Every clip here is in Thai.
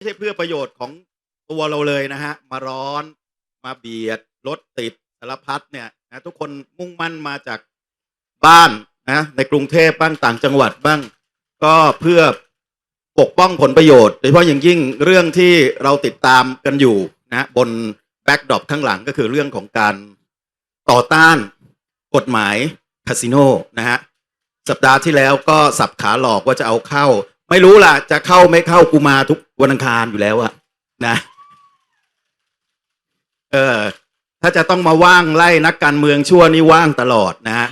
ไม่ใช่เพื่อประโยชน์ของตัวเราเลยนะฮะ มาร้อนมาเบียดรถติดสารพัดเนี่ยนะทุกคนมุ่งมั่นมาจากบ้านนะในกรุงเทพบ้างต่างจังหวัดบ้าง ก็เพื่อปกป้องผลประโยชน์ โดยเฉพาะอย่างยิ่งเรื่องที่เราติดตามกันอยู่นะบนแบ็กดรอปข้างหลังก็คือเรื่องของการต่อต้านกฎหมายคาสิโนนะฮะสัปดาห์ที่แล้วก็สับขาหลอกว่าจะเอาเข้า ไม่รู้ล่ะ จะเข้าไม่เข้ากูมาทุกวันอังคารอยู่แล้วอะนะ เออ ถ้าจะต้องมาว่างไล่นักการเมืองชั่วนี่ว่างตลอดนะฮะ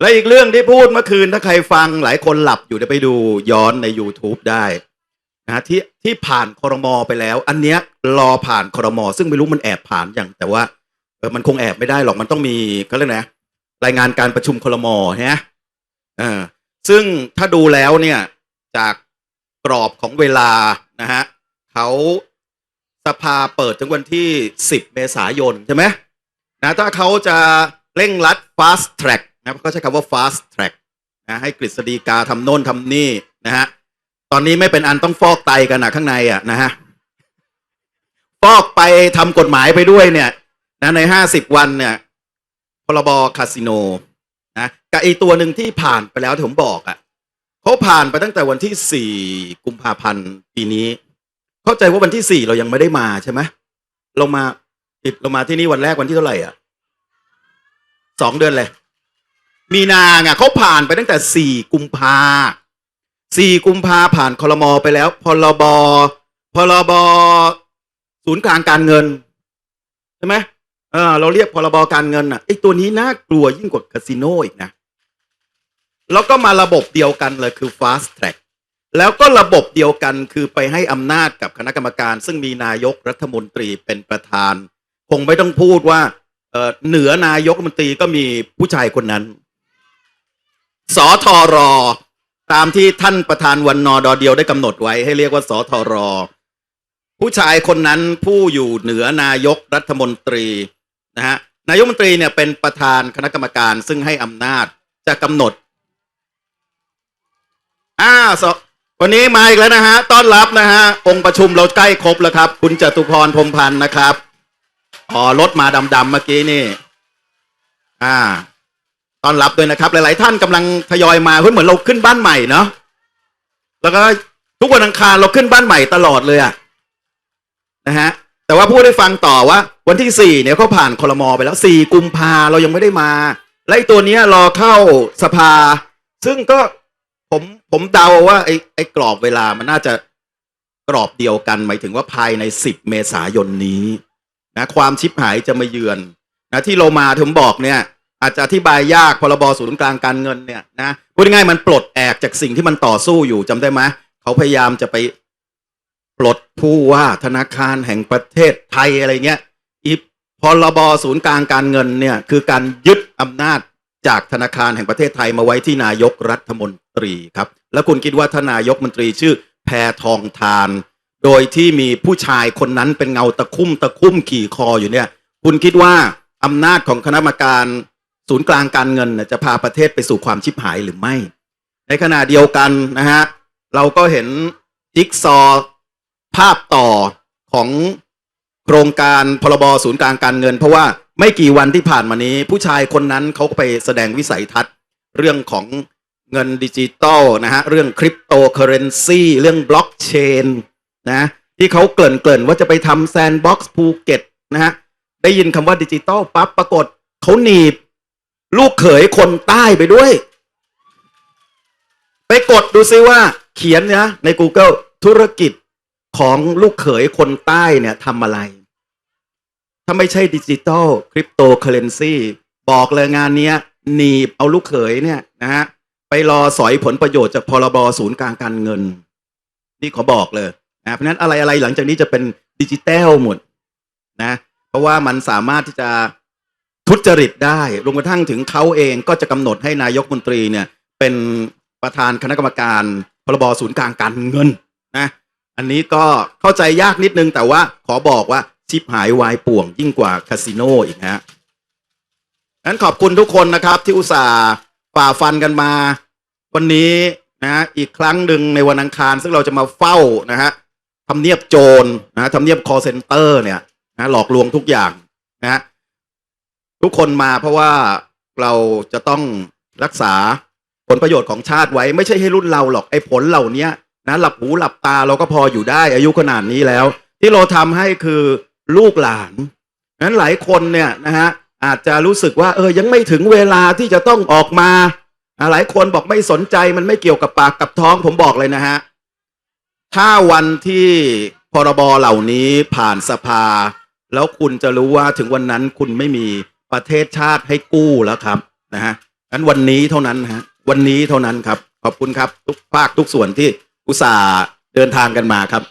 และอีกเรื่องที่พูดเมื่อคืนถ้าใครฟังหลายคนหลับอยู่เดี๋ยวไปดูย้อนใน YouTube ได้นะที่ที่ผ่านคอรมอไปแล้ว อันเนี้ยรอผ่านคอรมอซึ่งไม่รู้มันแอบผ่านอย่างแต่ว่าเออมันคงแอบไม่ได้หรอกมันต้องมีเขาเรียกนะรายงานการประชุมคอรมอฮะเออซึ่งถ้าดูแล้วเนี่ยจากกรอบของเวลานะฮะเขาสภาเปิดถึงวันที่ 10 เมษายนใช่ไหมนะถ้าเขาจะเร่งรัด fast track นะก็ใช้คำว่า fast track นะให้กฤษฎีกาทำโน่นทำนี่นะฮะตอนนี้ไม่เป็นอันต้องฟอกไตกันนะข้างในอะนะฮะฟอกไปทำกฎหมายไปด้วยเนี่ยนะในห้าสิบวันเนี่ยพรบคาสิโน กับไอตัวหนึ่งที่ผ่านไปแล้วที่ผมบอกอะเขาผ่านไปตั้งแต่วันที่สี่กุมภาพันธ์ปีนี้ เข้าใจว่าวันที่สี่เรายังไม่ได้มาใช่ไหมเรามาติดเรามาที่นี่วันแรกวันที่เท่าไหร่อะสองเดือนเลย มีนาไงเขาผ่านไปตั้งแต่สี่กุมภาสี่กุมภาผ่านคลมอไปแล้วพรบพรบศูนย์กลางการเงินใช่ไหมเออเราเรียกพรบการเงินอะไอ้ตัวนี้น่ากลัวยิ่งกว่าคาสิโนอีกนะ แล้วก็มาระบบเดียวกันเลยคือ fast track แล้วก็ระบบเดียวกันคือไปให้อำนาจกับคณะกรรมการ ซึ่งมีนายกรัฐมนตรีเป็นประธาน คงไม่ต้องพูดว่าเเหนือนายกรัฐมนตรีก็มีผู้ชายคนนั้นสอทอรอตามที่ท่านประธานวันนอดอเดียวได้กำหนดไว้ให้เรียกว่าสอทอรอผู้ชายคนนั้นผู้อยู่เหนือนายกรัฐมนตรีนะฮะนายกรัฐมนตรีเนี่ยเป็นประธานคณะกรรมการซึ่งให้อำนาจจะกำหนด อ้าวสวันนี้มาอีกแล้วนะฮะ ต้อนรับนะฮะ องค์ประชุมเราใกล้ครบแล้วครับ คุณจตุพรพรมพันธ์นะครับอ๋อรถมาดำๆเมื่อกี้นี่ อ่า ต้อนรับด้วยนะครับ หลายๆท่านกำลังทยอยมาเหมือนเราขึ้นบ้านใหม่เนาะ แล้วก็ทุกวันอังคารเราขึ้นบ้านใหม่ตลอดเลยอะนะฮะ แต่ว่าพูดให้ฟังต่อว่า วันที่สี่เนี่ยเขาผ่านคลมอไปแล้วสี่กุมภาเรายังไม่ได้มา และไอตัวเนี้ยรอเข้าสภา ซึ่งก็ ผมผมเดาว่าไอ้ไอ้กรอบเวลามันน่าจะกรอบเดียวกัน หมายถึงว่าภายในสิบเมษายนนี้นะความชิบหายจะมาเยือนนะที่เรามาผมบอกเนี่ย อาจจะอธิบายยากพรบศูนย์กลางการเงินเนี่ยนะพูดง่ายมันปลดแอกจากสิ่งที่มันต่อสู้อยู่จำได้ไหมเขาพยายามจะไปปลดผู้ว่าธนาคารแห่งประเทศไทยอะไรเงี้ยอีพรบศูนย์กลางการเงินเนี่ยคือการยึดอำนาจ จากธนาคารแห่งประเทศไทยมาไว้ที่นายกรัฐมนตรีครับ แล้วคุณคิดว่าทานายกมนตรีชื่อแพทองทาน โดยที่มีผู้ชายคนนั้นเป็นเงาตะคุ่มตะคุ่มขี่คออยู่เนี่ย คุณคิดว่าอำนาจของคณะกรรมการศูนย์กลางการเงินจะพาประเทศไปสู่ความชิบหายหรือไม่ ในขณะเดียวกันนะฮะเราก็เห็นจิ๊กซอภาพต่อของโครงการพรบศูนย์กลางการเงิน เพราะว่า ไม่กี่วันที่ผ่านมานี้ ผู้ชายคนนั้นเขาก็ไปแสดงวิสัยทัศน์ เรื่องของเงินดิจิตอลนะฮะ เรื่องคริปโตเคอเรนซีเรื่องบล็อกเชนนะที่เขาเกริ่นเกริ่นว่าจะไปทำแซนด์บ็อกซ์ภูเก็ตนะฮะ ได้ยินคำว่าดิจิตอลปั๊บปรากฏเขาหนีบ ลูกเขยคนใต้ไปด้วย ไปกดดูซิว่าเขียนนะใน Google ธุรกิจของลูกเขยคนใต้เนี่ยทำอะไร ถ้าไม่ใช่ดิจิตอลคริปโตเคเรนซีบอกเลยงานเนี้ยหนีบเอาลูกเขยเนี่ยนะฮะไปรอสอยผลประโยชน์จากพรบศูนย์กลางการเงิน นี่ขอบอกเลยนะเพราะนั้นอะไรอะไรหลังจากนี้จะเป็นดิจิตอลหมดนะ เพราะว่ามันสามารถที่จะทุจริตได้รวมกระทั่งถึงเขาเองก็จะกำหนดให้นายกมนตรีเนี่ย เป็นประธานคณะกรรมการพรบศูนย์กลางการเงินนะ อันนี้ก็เข้าใจยากนิดนึงแต่ว่าขอบอกว่า ชิปหายวายป่วงยิ่งกว่าคาสิโนอีกฮะงั้นขอบคุณทุกคนนะครับ ที่อุตส่าห์ฝ่าฟันกันมา วันนี้นะฮะอีกครั้งหนึ่งในวันอังคาร ซึ่งเราจะมาเฝ้านะฮะทำเนียบโจรนะฮะทำเนียบคอเซนเตอร์เนี่ยนะหลอกลวงทุกอย่างนะฮะทุกคนมาเพราะว่าเราจะต้องรักษาผลประโยชน์ของชาติไว้ ไม่ใช่ให้รุ่นเราหรอกไอ้ผลเหล่านี้นะหลับหูหลับตาเราก็พออยู่ได้อายุขนาดนี้แล้ว ที่เราทำให้คือ ลูกหลานนั้นหลายคนเนี่ยนะฮะอาจจะรู้สึกว่าเออยังไม่ถึงเวลาที่จะต้องออกมา หลายคนบอกไม่สนใจมันไม่เกี่ยวกับปากกับท้องผมบอกเลยนะฮะ ถ้าวันที่พรบเหล่านี้ผ่านสภา แล้วคุณจะรู้ว่าถึงวันนั้นคุณไม่มีประเทศชาติให้กู้แล้วครับนะฮะงั้นวันนี้เท่านั้นฮะวันนี้เท่านั้นครับ ขอบคุณครับทุกภาคทุกส่วนที่อุตส่าห์เดินทางกันมาครับ